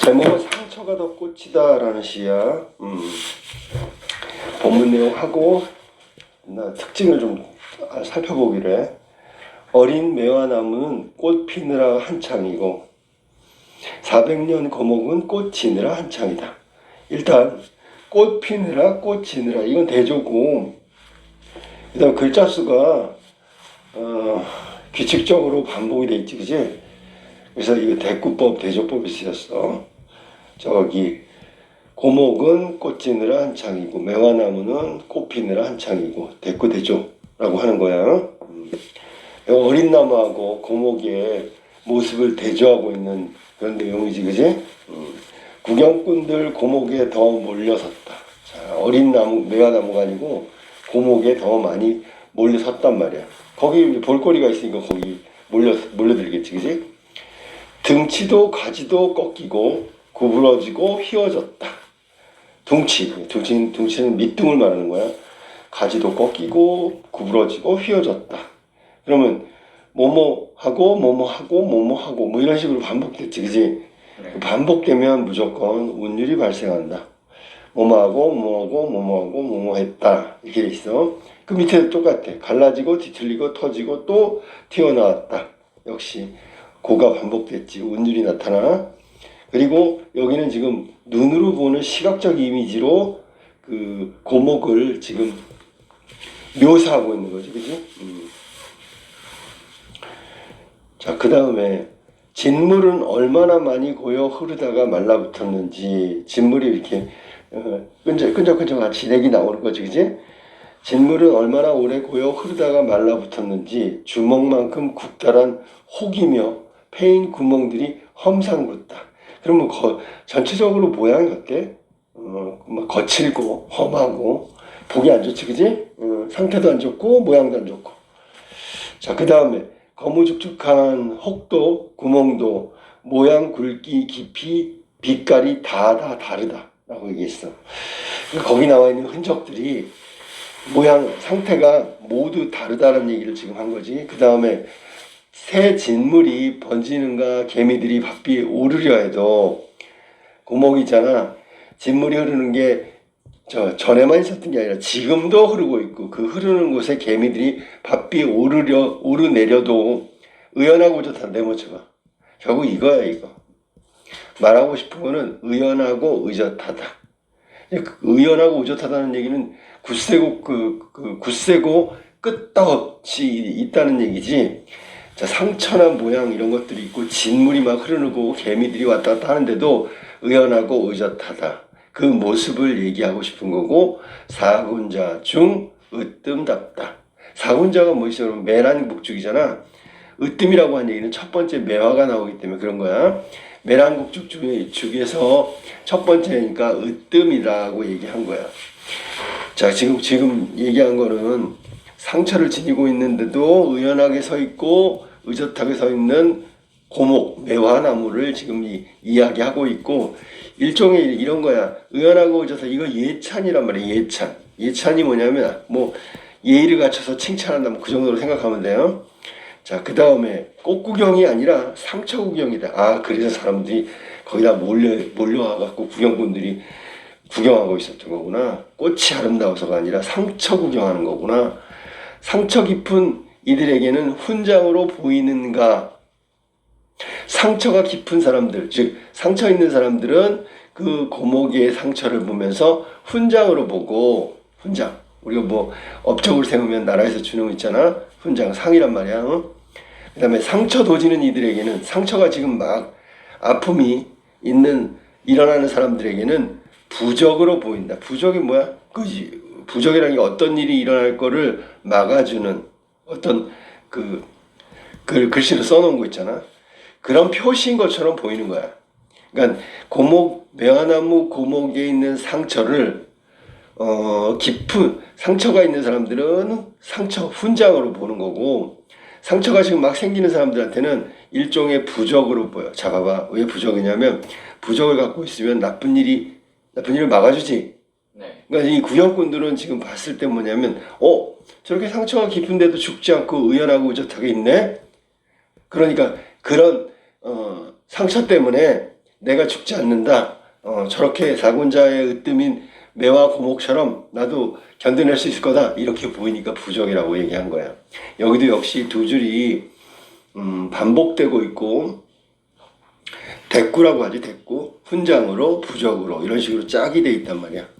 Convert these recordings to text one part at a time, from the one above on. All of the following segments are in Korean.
제목은 상처가 더 꽃이다라는 시야. 음. 본문 내용하고 나 특징을 좀 아, 살펴보기를 해. 어린 매화나무는 꽃 피느라 한창이고 400년 거목은 꽃 지느라 한창이다. 일단 꽃 피느라 꽃 지느라 이건 대조고 그다음 글자 수가 어, 규칙적으로 반복이 돼 있지 그지? 그래서 이거 대꾸법 대조법이 쓰였어. 저기 고목은 꽃 지느라 한창이고 매화나무는 꽃 피느라 한창이고 대꾸 대조라고 하는 거야. 음. 어린 나무하고 고목의 모습을 대조하고 있는 그런 내용이지 그지? 음. 구경꾼들 고목에 더 몰려섰다. 자, 어린 나무 매화나무가 아니고 고목에 더 많이 몰려섰단 말이야. 거기 볼거리가 있으니까 거기 몰려 몰려들겠지 그지? 등치도 가지도 꺾이고 구부러지고 휘어졌다. 둥치, 둥치, 둥치는 밑둥을 말하는 거야. 가지도 꺾이고 구부러지고 휘어졌다. 그러면 뭐뭐 하고 뭐뭐 하고 뭐뭐 하고 뭐 이런 식으로 반복됐지, 그지? 네. 반복되면 무조건 운율이 발생한다. 뭐뭐하고 뭐뭐하고 뭐뭐하고 뭐뭐했다 이렇게 돼 있어. 그 밑에도 똑같아. 갈라지고 뒤틀리고 터지고 또 튀어나왔다. 역시 고가 반복됐지. 운율이 나타나. 그리고 여기는 지금 눈으로 보는 시각적 이미지로 그 고목을 지금 묘사하고 있는 거지, 그지? 음. 자, 그 다음에 진물은 얼마나 많이 고여 흐르다가 말라붙었는지 진물이 이렇게 어, 끈적 끈적끈적 같이 내기 나오는 거지, 그지? 진물은 얼마나 오래 고여 흐르다가 말라붙었는지 주먹만큼 굵다란 혹이며 패인 구멍들이 험상궂다. 그러면 거, 전체적으로 모양이 어때? 어, 막 거칠고 험하고 보기 안 좋지, 그지? 어, 상태도 안 좋고 모양도 안 좋고. 자, 그 다음에 거무죽죽한 혹도 구멍도 모양 굵기 깊이 빛깔이 다 다 다르다 라고 얘기했어. 그러니까 거기 나와 있는 흔적들이 모양 상태가 모두 다르다는 얘기를 지금 한 거지. 그 다음에 새 진물이 번지는가 개미들이 바삐 오르려 해도 구멍이잖아. 진물이 흐르는 게 저 전에만 있었던 게 아니라 지금도 흐르고 있고 그 흐르는 곳에 개미들이 바삐 오르려 오르내려도 의연하고 좋다 내모쳐봐. 결국 이거야 이거. 말하고 싶은 거는 의연하고 의젓하다. 그 의연하고 의젓하다는 얘기는 굳세고 그, 그 굳세고 끄떡없이 있다는 얘기지. 자 상처나 모양 이런 것들이 있고 진물이 막 흐르고 개미들이 왔다 갔다 하는데도 의연하고 의젓하다. 그 모습을 얘기하고 싶은 거고 사군자 중 으뜸답다. 사군자가? 그러면 매란 북죽이잖아. 으뜸이라고 한 얘기는 첫 번째 매화가 나오기 때문에 그런 거야. 매란국죽 중에 중에서 첫 번째니까 으뜸이라고 얘기한 거야. 자 지금 지금 얘기한 거는 상처를 지니고 있는데도 의연하게 서 있고 의젓하게 서 있는 고목 매화나무를 지금 이, 이야기하고 있고 일종의 이런 거야. 의연하고 의젓하 이거 예찬이란 말이야 예찬. 예찬이 뭐냐면 뭐 예의를 갖춰서 칭찬한다 뭐 그 정도로 생각하면 돼요. 자 그 다음에 꽃 구경이 아니라 상처 구경이다. 아 그래서 사람들이 거기다 몰려 몰려와갖고 구경꾼들이 구경하고 있었던 거구나. 꽃이 아름다워서가 아니라 상처 구경하는 거구나. 상처 깊은 이들에게는 훈장으로 보이는가 상처가 깊은 사람들, 즉 상처 있는 사람들은 그 고목의 상처를 보면서 훈장으로 보고 훈장. 우리가 뭐 업적을 세우면 나라에서 주는 거 있잖아. 훈장 상이란 말이야. 어? 그다음에 상처 도지는 이들에게는 상처가 지금 막 아픔이 있는 일어나는 사람들에게는 부적으로 보인다. 부적이 뭐야? 그지 부적이라는 게 어떤 일이 일어날 거를 막아주는 어떤 그, 그 글씨를 써놓은 거 있잖아. 그런 표시인 것처럼 보이는 거야. 그러니까 고목 매화나무 고목에 있는 상처를 어 깊은 상처가 있는 사람들은 상처 훈장으로 보는 거고 상처가 지금 막 생기는 사람들한테는 일종의 부적으로 보여. 자 봐봐 왜 부적이냐면 부적을 갖고 있으면 나쁜 일이 나쁜 일을 막아주지. 네. 그러니까 이 구경꾼들은 지금 봤을 때 뭐냐면 어 저렇게 상처가 깊은데도 죽지 않고 의연하고 의젓하게 있네. 그러니까 그런 어, 상처 때문에 내가 죽지 않는다. 어, 저렇게 사군자의 으뜸인 매와 고목처럼 나도 견뎌낼 수 있을 거다. 이렇게 보이니까 부적이라고 얘기한 거야. 여기도 역시 두 줄이 음, 반복되고 있고 대꾸라고 하지 대꾸 훈장으로 부적으로 이런 식으로 짝이 돼 있단 말이야.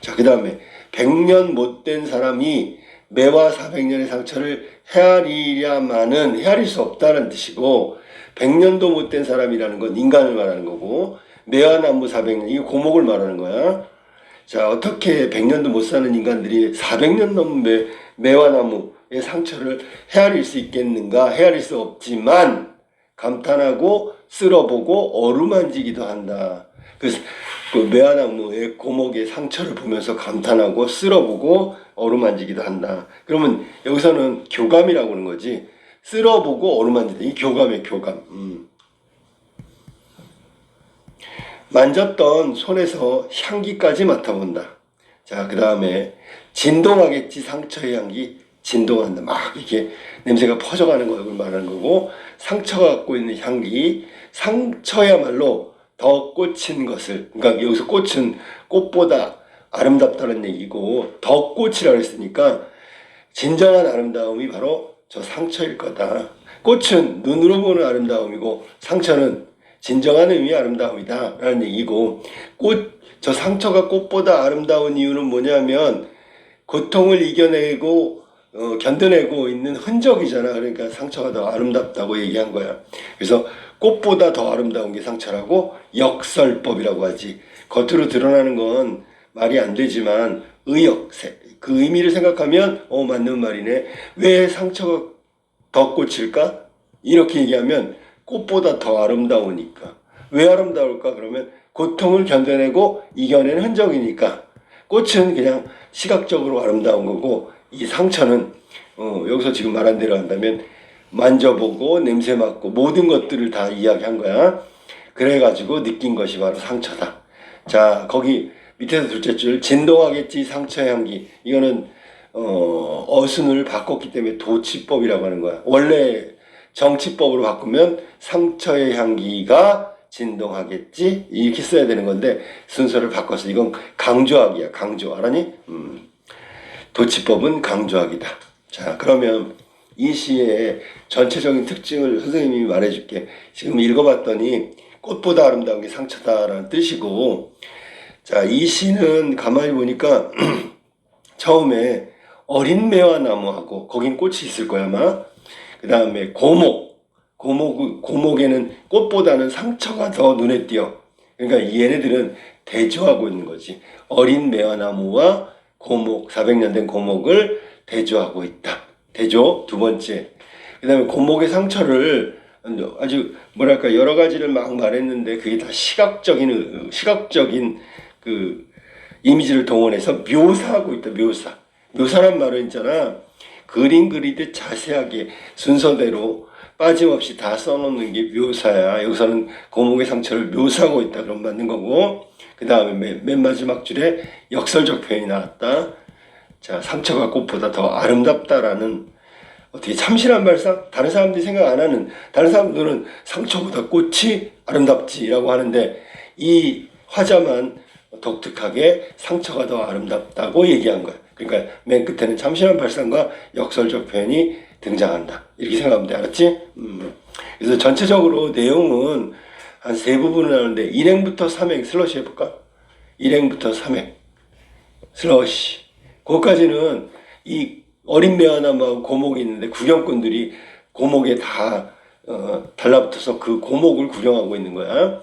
자, 그 다음에 100년 못된 사람이 매와 400년의 상처를 헤아리랴마는 헤아릴 수 없다는 뜻이고 100년도 못된 사람이라는 건 인간을 말하는 거고 매와 나무 400년 이게 고목을 말하는 거야. 자, 어떻게 100년도 못 사는 인간들이 400년 넘은 매, 매와 나무의 상처를 헤아릴 수 있겠는가? 헤아릴 수 없지만 감탄하고 쓸어보고 어루만지기도 한다. 그, 그 매화나무의 고목의 상처를 보면서 감탄하고 쓸어보고 어루만지기도 한다. 그러면 여기서는 교감이라고 하는 거지. 쓸어보고 어루만지다. 이 교감의 교감. 음. 만졌던 손에서 향기까지 맡아본다. 자, 그 다음에 진동하겠지 상처의 향기 진동한다. 막 이렇게 냄새가 퍼져가는 걸 말하는 거고 상처가 갖고 있는 향기 상처야말로 더 꽂힌 것을 그러니까 여기서 꽃은 꽃보다 아름답다는 얘기고 더 꽃이라고 했으니까 진정한 아름다움이 바로 저 상처일 거다. 꽃은 눈으로 보는 아름다움이고 상처는 진정한 의미의 아름다움이다. 라는 얘기고, 꽃, 저 상처가 꽃보다 아름다운 이유는 뭐냐면, 고통을 이겨내고, 어, 견뎌내고 있는 흔적이잖아. 그러니까 상처가 더 아름답다고 얘기한 거야. 그래서 꽃보다 더 아름다운 게 상처라고 역설법이라고 하지. 겉으로 드러나는 건 말이 안 되지만, 의역, 그 의미를 생각하면, 어, 맞는 말이네. 왜 상처가 더 꽃일까? 이렇게 얘기하면, 꽃보다 더 아름다우니까. 왜 아름다울까? 그러면 고통을 견뎌내고 이겨낸 흔적이니까. 꽃은 그냥 시각적으로 아름다운 거고 이 상처는 어, 여기서 지금 말한 대로 한다면 만져보고 냄새 맡고 모든 것들을 다 이야기한 거야. 그래가지고 느낀 것이 바로 상처다. 자 거기 밑에서 둘째 줄 진동하겠지 상처 향기 이거는 어, 어순을 바꿨기 때문에 도치법이라고 하는 거야. 원래 정치법으로 바꾸면 상처의 향기가 진동하겠지 이렇게 써야 되는 건데 순서를 바꿔서 이건 강조하기야 강조 알아니? 음. 도치법은 강조하기다. 자 그러면 이 시의 전체적인 특징을 선생님이 말해줄게. 지금 읽어봤더니 꽃보다 아름다운 게 상처다라는 뜻이고 자 이 시는 가만히 보니까 처음에 어린 매화 나무하고 거긴 꽃이 있을 거야 아마 그 다음에 고목. 고목, 고목에는 꽃보다는 상처가 더 눈에 띄어. 그러니까 얘네들은 대조하고 있는 거지. 어린 매화나무와 고목, 400년 된 고목을 대조하고 있다. 대조, 두 번째. 그 다음에 고목의 상처를 아주 뭐랄까 여러 가지를 막 말했는데 그게 다 시각적인, 시각적인 그 이미지를 동원해서 묘사하고 있다. 묘사. 묘사란 말은 있잖아. 그림 그리듯 자세하게 순서대로 빠짐없이 다 써놓는 게 묘사야. 여기서는 고목의 상처를 묘사하고 있다. 그럼 맞는 거고. 그 다음에 맨, 맨 마지막 줄에 역설적 표현이 나왔다. 자, 상처가 꽃보다 더 아름답다라는 어떻게 참신한 발상? 다른 사람들이 생각 안 하는, 다른 사람들은 상처보다 꽃이 아름답지라고 하는데 이 화자만 독특하게 상처가 더 아름답다고 얘기한 거야. 그러니까 맨 끝에는 참신한 발상과 역설적 표현이 등장한다. 이렇게 생각하면 돼. 알았지? 음. 그래서 전체적으로 내용은 한 세 부분을 나누는데 일행부터 삼행 슬러시 해볼까? 일행부터 삼행 슬러시. 거기까지는 이 어린 매화나무하고 고목이 있는데 구경꾼들이 고목에 다 어, 달라붙어서 그 고목을 구경하고 있는 거야.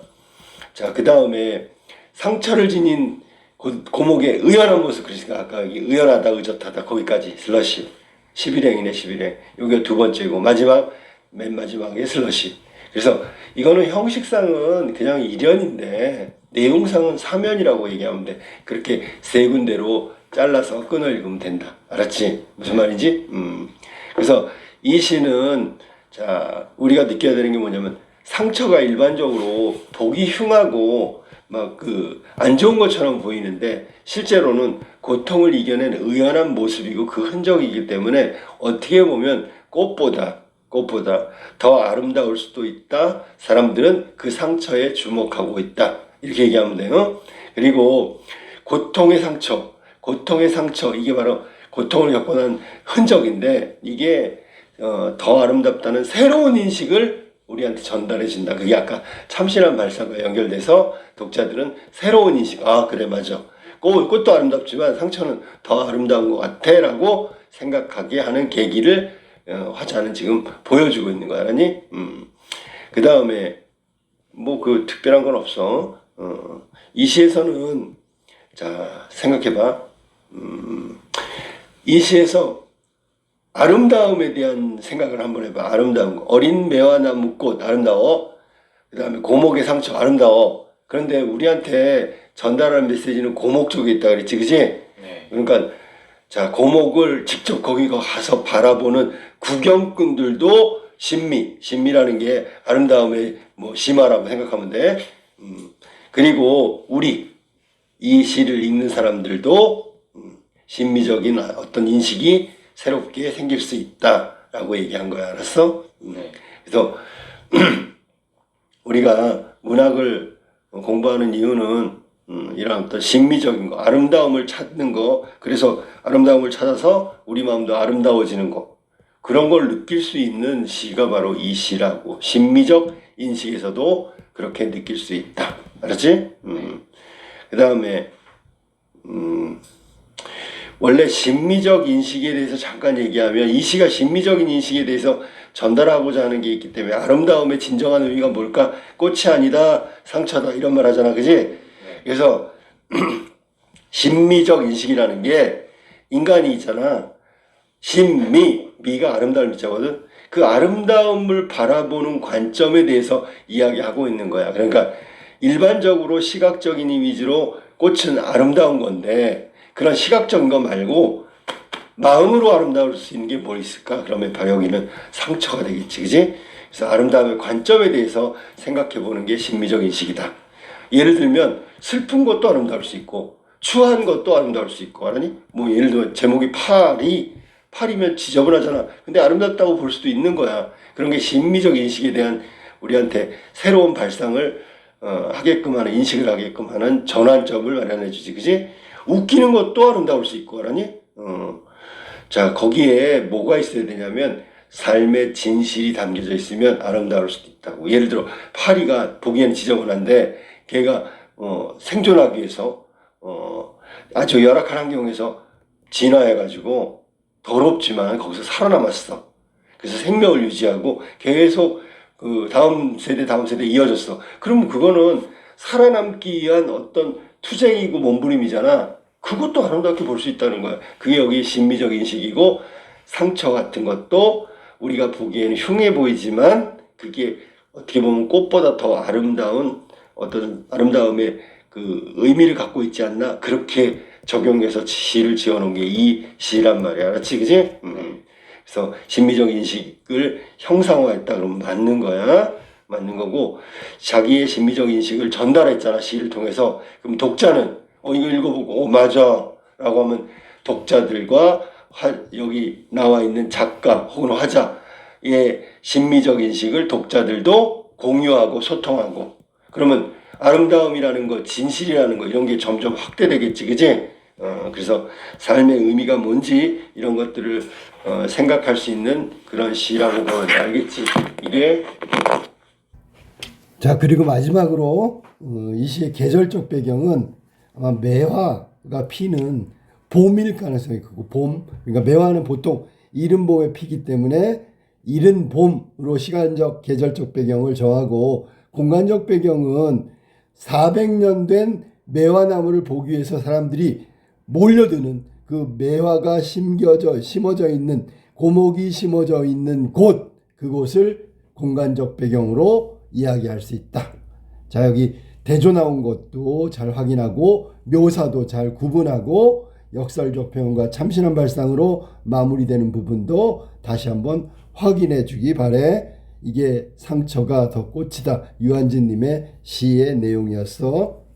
자, 그 다음에 상처를 지닌 고, 고목의 의연한 모습 그러니까 아까 여기 의연하다 의젓하다 거기까지. 슬러시. 11행이네 11행. 여기가 두 번째고 마지막 맨 마지막에 슬러시. 그래서 이거는 형식상은 그냥 일연인데 내용상은 사면이라고 얘기하면 돼. 그렇게 세 군데로 잘라서 끊어 읽으면 된다 알았지 무슨 말인지 음 그래서 이 시는 자 우리가 느껴야 되는 게 뭐냐면 상처가 일반적으로 보기 흉하고 막 그 안 좋은 것처럼 보이는데 실제로는 고통을 이겨낸 의연한 모습이고 그 흔적이기 때문에 어떻게 보면 꽃보다 꽃보다 더 아름다울 수도 있다. 사람들은 그 상처에 주목하고 있다. 이렇게 얘기하면 돼요. 그리고 고통의 상처, 고통의 상처 이게 바로 고통을 겪고 난 흔적인데 이게 어, 더 아름답다는 새로운 인식을 우리한테 전달해 준다. 그게 아까 참신한 발상과 연결돼서 독자들은 새로운 인식, 아 그래 맞아. 꽃, 꽃도 아름답지만 상처는 더 아름다운 것 같아라고 생각하게 하는 계기를 어, 화자는 지금 보여주고 있는 거야, 알았니? 음. 그 다음에 뭐 그 특별한 건 없어. 어, 이 시에서는 자 생각해봐. 음, 이 시에서 아름다움에 대한 생각을 한번 해봐. 아름다운 거. 어린 매화 나무 꽃 아름다워. 그 다음에 고목의 상처 아름다워. 그런데 우리한테 전달하는 메시지는 고목 쪽에 있다 그랬지, 그지? 네. 그러니까 자 고목을 직접 거기 가서 바라보는 구경꾼들도 신미, 신미라는 게 아름다움의 뭐 심화라고 생각하면 돼. 음, 그리고 우리 이 시를 읽는 사람들도 음, 신미적인 어떤 인식이 새롭게 생길 수 있다라고 얘기한 거야, 알았어? 음, 네. 그래서 우리가 문학을 공부하는 이유는 음, 이런 어떤 신미적인 거, 아름다움을 찾는 거, 그래서 아름다움을 찾아서 우리 마음도 아름다워지는 거, 그런 걸 느낄 수 있는 시가 바로 이 시라고, 신미적 인식에서도 그렇게 느낄 수 있다. 알았지? 음. 그 다음에, 음, 원래 신미적 인식에 대해서 잠깐 얘기하면 이 시가 신미적인 인식에 대해서 전달하고자 하는 게 있기 때문에 아름다움의 진정한 의미가 뭘까? 꽃이 아니다, 상처다, 이런 말 하잖아. 그지? 그래서 신미적 인식이라는 게 인간이 있잖아. 신미, 미가 아름다운 미자거든. 그 아름다움을 바라보는 관점에 대해서 이야기하고 있는 거야. 그러니까 일반적으로 시각적인 이미지로 꽃은 아름다운 건데 그런 시각적인 거 말고 마음으로 아름다울 수 있는 게 뭐 있을까? 그러면 여기는 상처가 되겠지, 그지? 그래서 아름다움의 관점에 대해서 생각해 보는 게 신미적 인식이다. 예를 들면 슬픈 것도 아름다울 수 있고 추한 것도 아름다울 수 있고 알아니? 뭐 예를 들면 제목이 팔이 팔이면 지저분하잖아. 근데 아름답다고 볼 수도 있는 거야. 그런 게 신미적 인식에 대한 우리한테 새로운 발상을 어, 하게끔 하는 인식을 하게끔 하는 전환점을 마련해 주지, 그지? 웃기는 것도 아름다울 수 있고 알아니? 어. 자 거기에 뭐가 있어야 되냐면 삶의 진실이 담겨져 있으면 아름다울 수도 있다고. 예를 들어 파리가 보기에는 지저분한데 걔가 어, 생존하기 위해서 어, 아주 열악한 환경에서 진화해가지고 더럽지만 거기서 살아남았어. 그래서 생명을 유지하고 계속 그 다음 세대 다음 세대 이어졌어. 그럼 그거는 살아남기 위한 어떤 투쟁이고 몸부림이잖아. 그것도 아름답게 볼 수 있다는 거야. 그게 여기 신미적 인식이고 상처 같은 것도 우리가 보기에는 흉해 보이지만 그게 어떻게 보면 꽃보다 더 아름다운 어떤 아름다움의 그 의미를 갖고 있지 않나 그렇게 적용해서 시를 지어놓은 게 이 시란 말이야 알았지 그지? 음. 그래서 신미적 인식을 형상화했다 그러면 맞는 거야 맞는 거고 자기의 신미적 인식을 전달했잖아 시를 통해서 그럼 독자는 어 이거 읽어보고. 어 맞아. 라고 하면 독자들과 화, 여기 나와 있는 작가 혹은 화자의 신미적 인식을 독자들도 공유하고 소통하고. 그러면 아름다움이라는 거, 진실이라는 거 이런 게 점점 확대되겠지, 그지? 어, 그래서 삶의 의미가 뭔지 이런 것들을 어, 생각할 수 있는 그런 시라고 보면 알겠지? 이게? 자 그리고 마지막으로 어, 이 시의 계절적 배경은 아마 매화가 피는 봄일 가능성이 크고 봄 그러니까 매화는 보통 이른 봄에 피기 때문에 이른 봄으로 시간적 계절적 배경을 정하고 공간적 배경은 400년 된 매화나무를 보기 위해서 사람들이 몰려드는 그 매화가 심겨져 심어져 있는 고목이 심어져 있는 곳 그곳을 공간적 배경으로 이야기할 수 있다. 자 여기 대조 나온 것도 잘 확인하고 묘사도 잘 구분하고 역설적 표현과 참신한 발상으로 마무리되는 부분도 다시 한번 확인해 주기 바래. 이게 상처가 더 꽃이다. 유한진님의 시의 내용이었어.